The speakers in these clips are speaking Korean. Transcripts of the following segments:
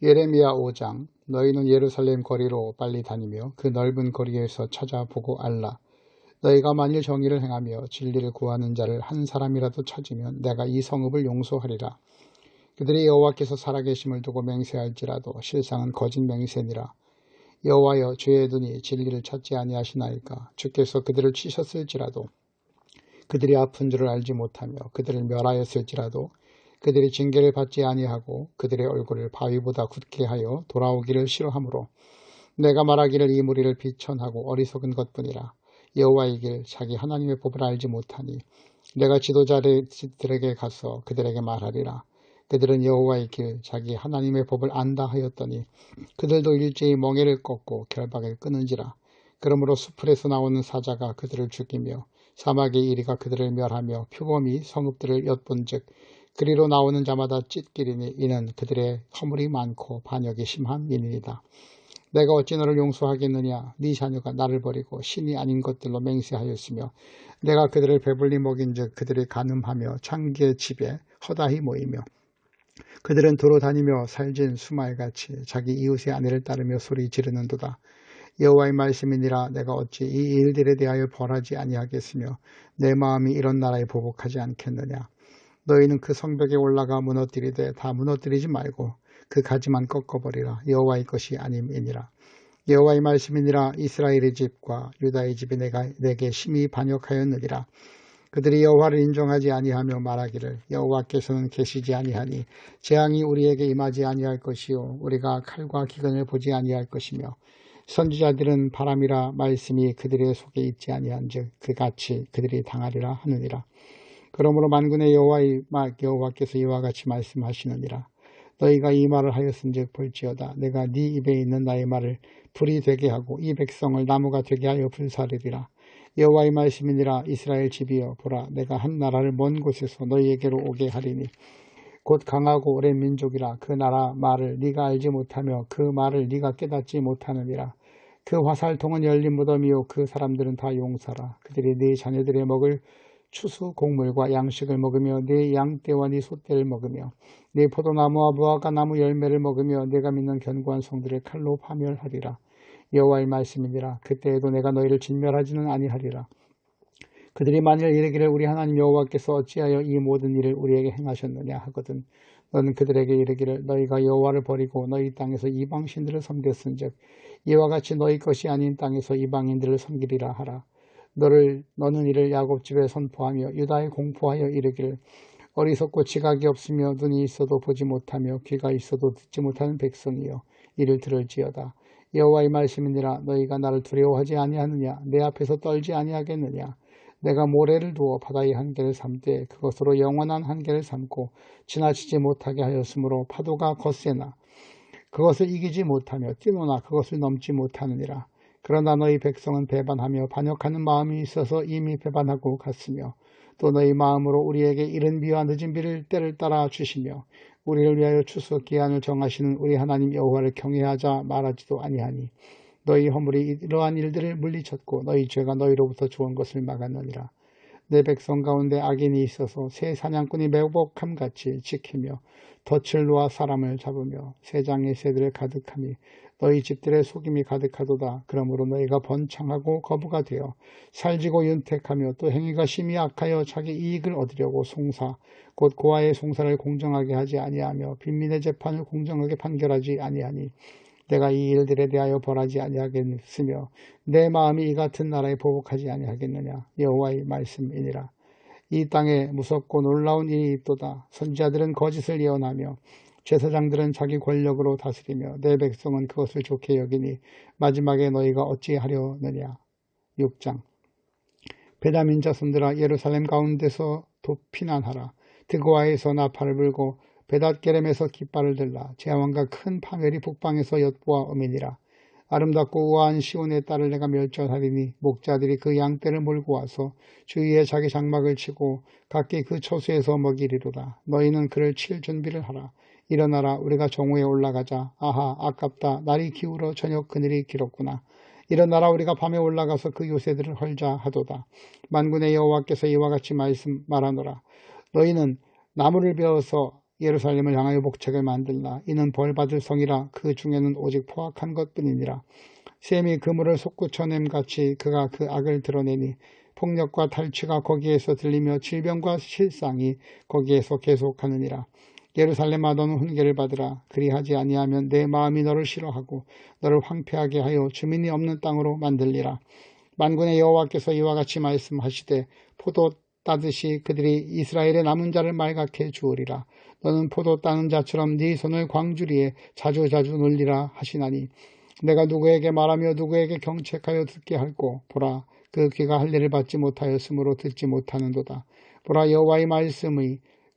예레미야 5장 너희는 예루살렘 거리로 빨리 다니며 그 넓은 거리에서 찾아보고 알라. 너희가 만일 정의를 행하며 진리를 구하는 자를 한 사람이라도 찾으면 내가 이 성읍을 용서하리라. 그들이 여호와께서 살아계심을 두고 맹세할지라도 실상은 거짓 맹세니라. 여호와여 죄의 눈이 진리를 찾지 아니하시나이까 주께서 그들을 치셨을지라도 그들이 아픈 줄을 알지 못하며 그들을 멸하였을지라도 그들이 징계를 받지 아니하고 그들의 얼굴을 바위보다 굳게 하여 돌아오기를 싫어하므로 내가 말하기를 이 무리를 비천하고 어리석은 것뿐이라 여호와의 길 자기 하나님의 법을 알지 못하니 내가 지도자들에게 가서 그들에게 말하리라. 그들은 여호와의 길 자기 하나님의 법을 안다 하였더니 그들도 일제히 멍에를 꺾고 결박을 끊은지라. 그러므로 수풀에서 나오는 사자가 그들을 죽이며 사막의 이리가 그들을 멸하며 표범이 성읍들을 엿본즉 그리로 나오는 자마다 찢기리니 이는 그들의 허물이 많고 반역이 심한 인이다. 내가 어찌 너를 용서하겠느냐 네 자녀가 나를 버리고 신이 아닌 것들로 맹세하였으며 내가 그들을 배불리 먹인즉 그들이 가늠하며 창기의 집에 허다히 모이며 그들은 도로 다니며 살진 수말같이 자기 이웃의 아내를 따르며 소리 지르는도다. 여호와의 말씀이니라 내가 어찌 이 일들에 대하여 벌하지 아니하겠으며 내 마음이 이런 나라에 보복하지 않겠느냐. 너희는 그 성벽에 올라가 무너뜨리되 다 무너뜨리지 말고 그 가지만 꺾어버리라. 여호와의 것이 아님이니라. 여호와의 말씀이니라. 이스라엘의 집과 유다의 집이 내가 내게 심히 반역하였느니라. 그들이 여호와를 인정하지 아니하며 말하기를 여호와께서는 계시지 아니하니 재앙이 우리에게 임하지 아니할 것이요 우리가 칼과 기근을 보지 아니할 것이며 선지자들은 바람이라 말씀이 그들의 속에 있지 아니한즉 그같이 그들이 당하리라 하느니라 그러므로 만군의 여호와의 여호와께서 이와 같이 말씀하시느니라. 너희가 이 말을 하였은즉 볼지어다. 내가 네 입에 있는 나의 말을 불이 되게 하고 이 백성을 나무가 되게 하여 불사르리라. 여호와의 말씀이니라 이스라엘 집이여 보라 내가 한 나라를 먼 곳에서 너희에게로 오게 하리니 곧 강하고 오랜 민족이라 그 나라 말을 네가 알지 못하며 그 말을 네가 깨닫지 못하느니라 그 화살통은 열린 무덤이요 그 사람들은 다 용사라 그들이 네 자녀들의 먹을 추수 곡물과 양식을 먹으며 네 양떼와 네 소떼를 먹으며 네 포도나무와 무화과 나무 열매를 먹으며 내가 믿는 견고한 성들을 칼로 파멸하리라. 여호와의 말씀이니라. 그때에도 내가 너희를 진멸하지는 아니하리라. 그들이 만일 이르기를 우리 하나님 여호와께서 어찌하여 이 모든 일을 우리에게 행하셨느냐 하거든 너는 그들에게 이르기를 너희가 여호와를 버리고 너희 땅에서 이방신들을 섬겼은즉 이와 같이 너희 것이 아닌 땅에서 이방인들을 섬기리라 하라. 너를 너는 이를 야곱 집에 선포하며 유다에 공포하여 이르기를 어리석고 지각이 없으며 눈이 있어도 보지 못하며 귀가 있어도 듣지 못하는 백성이여. 이를 들을지어다. 여호와의 말씀이니라. 너희가 나를 두려워하지 아니하느냐? 내 앞에서 떨지 아니하겠느냐? 내가 모래를 두어 바다의 한계를 삼되 그것으로 영원한 한계를 삼고 지나치지 못하게 하였으므로 파도가 거세나 그것을 이기지 못하며 뛰노나 그것을 넘지 못하느니라 그러나 너희 백성은 배반하며 반역하는 마음이 있어서 이미 배반하고 갔으며 또 너희 마음으로 우리에게 이른 비와 늦은 비를 때를 따라 주시며 우리를 위하여 추수 기한을 정하시는 우리 하나님 여호와를 경외하자 말하지도 아니하니 너희 허물이 이러한 일들을 물리쳤고 너희 죄가 너희로부터 좋은 것을 막았느니라. 내 백성 가운데 악인이 있어서 새 사냥꾼이 매복함 같이 지키며 덫을 놓아 사람을 잡으며 새장의 새들을 가득하니 너희 집들의 속임이 가득하도다. 그러므로 너희가 번창하고 거부가 되어 살지고 윤택하며 또 행위가 심히 악하여 자기 이익을 얻으려고 송사 곧 고아의 송사를 공정하게 하지 아니하며 빈민의 재판을 공정하게 판결하지 아니하니 내가 이 일들에 대하여 벌하지 아니하겠으며 내 마음이 이 같은 나라에 보복하지 아니하겠느냐? 여호와의 말씀이니라. 이 땅에 무섭고 놀라운 일이 있도다. 선지자들은 거짓을 예언하며 제사장들은 자기 권력으로 다스리며 내 백성은 그것을 좋게 여기니 마지막에 너희가 어찌하려느냐? 6장. 베다민 자손들아 예루살렘 가운데서 도피난하라. 드고아에서 나팔을 불고 베닷게렘에서 깃발을 들라. 제왕과 큰 파멸이 북방에서 엿보아 어미니라. 아름답고 우아한 시온의 딸을 내가 멸절하리니 목자들이 그 양떼를 몰고 와서 주위에 자기 장막을 치고 각기 그 처수에서 먹이리로다. 너희는 그를 칠 준비를 하라 일어나라 우리가 정오에 올라가자. 아하 아깝다. 날이 기울어 저녁 그늘이 길었구나. 일어나라 우리가 밤에 올라가서 그 요새들을 헐자 하도다. 만군의 여호와께서 이와 같이 말씀 말하노라. 너희는 나무를 베어서 예루살렘을 향하여 복책을 만들라. 이는 벌받을 성이라. 그 중에는 오직 포악한 것뿐이니라. 셈이 그물을 솟구쳐냄 같이 그가 그 악을 드러내니 폭력과 탈취가 거기에서 들리며 질병과 실상이 거기에서 계속하느니라 예루살렘아 너는 훈계를 받으라. 그리하지 아니하면 내 마음이 너를 싫어하고 너를 황폐하게 하여 주민이 없는 땅으로 만들리라. 만군의 여호와께서 이와 같이 말씀하시되 포도 따듯이 그들이 이스라엘의 남은 자를 말갛게 주으리라. 너는 포도 따는 자처럼 네 손을 광주리에 자주자주 놀리라 하시나니 내가 누구에게 말하며 누구에게 경책하여 듣게 할고 보라. 그 귀가 할 일을 받지 못하였으므로 듣지 못하는도다. 보라 여호와의 말씀의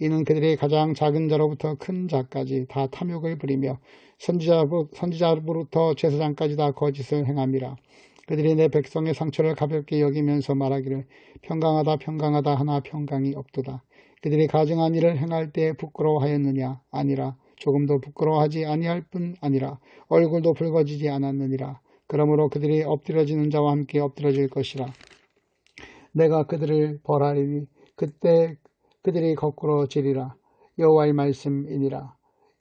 이는 그들이 가장 작은 자로부터 큰 자까지 다 탐욕을 부리며 선지자로부터 제사장까지 다 거짓을 행함이라. 그들이 내 백성의 상처를 가볍게 여기면서 말하기를 평강하다 평강하다 하나 평강이 없도다. 그들이 가증한 일을 행할 때 부끄러워하였느냐 아니라 조금도 부끄러워하지 아니할 뿐 아니라 얼굴도 붉어지지 않았느니라. 그러므로 그들이 엎드려지는 자와 함께 엎드려질 것이라. 내가 그들을 벌하리니 그때 그들이 거꾸로 지리라. 여호와의 말씀이니라.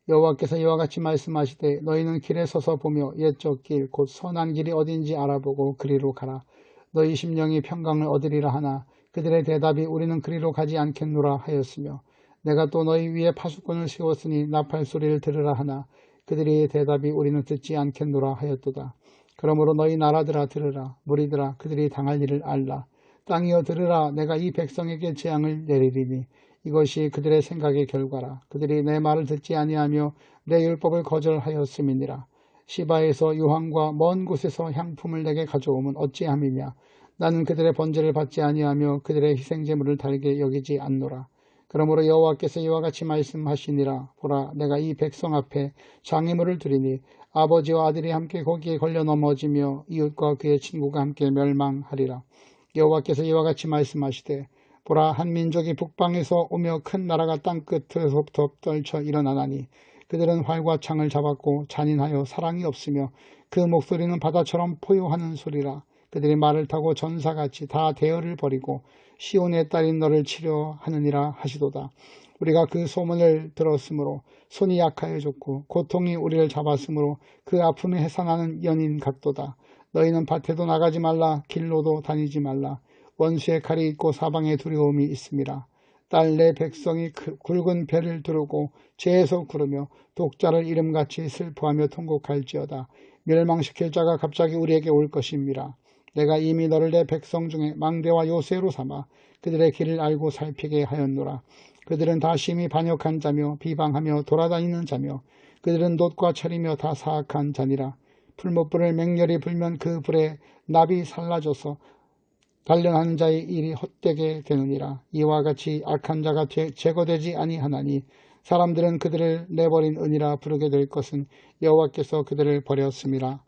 여호와께서 이와 같이 말씀하시되 너희는 길에 서서 보며 옛적 길 곧 선한 길이 어딘지 알아보고 그리로 가라. 너희 심령이 평강을 얻으리라 하나 그들의 대답이 우리는 그리로 가지 않겠노라 하였으며 내가 또 너희 위에 파수꾼을 세웠으니 나팔 소리를 들으라 하나 그들의 대답이 우리는 듣지 않겠노라 하였도다. 그러므로 너희 나라들아 들으라 무리들아 그들이 당할 일을 알라 땅이여 들으라 내가 이 백성에게 재앙을 내리리니 이것이 그들의 생각의 결과라. 그들이 내 말을 듣지 아니하며 내 율법을 거절하였음이니라. 시바에서 유황과 먼 곳에서 향품을 내게 가져오면 어찌함이냐. 나는 그들의 번제를 받지 아니하며 그들의 희생 제물을 달게 여기지 않노라. 그러므로 여호와께서 이와 같이 말씀하시니라. 보라, 내가 이 백성 앞에 장애물을 드리니 아버지와 아들이 함께 거기에 걸려 넘어지며 이웃과 그의 친구가 함께 멸망하리라. 여호와께서 이와 같이 말씀하시되 보라 한 민족이 북방에서 오며 큰 나라가 땅끝에서부터 떨쳐 일어나나니 그들은 활과 창을 잡았고 잔인하여 사랑이 없으며 그 목소리는 바다처럼 포효하는 소리라. 그들이 말을 타고 전사같이 다 대열을 버리고 시온의 딸인 너를 치료하느니라 하시도다. 우리가 그 소문을 들었으므로 손이 약하여졌고 고통이 우리를 잡았으므로 그 아픔이 해산하는 연인 같도다 너희는 밭에도 나가지 말라 길로도 다니지 말라 원수의 칼이 있고 사방에 두려움이 있습니다. 딸 내 백성이 그 굵은 배를 두르고 죄에서 구르며 독자를 이름같이 슬퍼하며 통곡할지어다. 멸망시킬 자가 갑자기 우리에게 올 것입니다. 내가 이미 너를 내 백성 중에 망대와 요새로 삼아 그들의 길을 알고 살피게 하였노라. 그들은 다 심히 반역한 자며 비방하며 돌아다니는 자며 그들은 놋과 철이며 다 사악한 자니라. 풀목불을 맹렬히 불면 그 불에 납이 살라져서 단련하는 자의 일이 헛되게 되느니라. 이와 같이 악한 자가 제거되지 아니하나니 사람들은 그들을 내버린 은이라 부르게 될 것은 여호와께서 그들을 버렸음이라.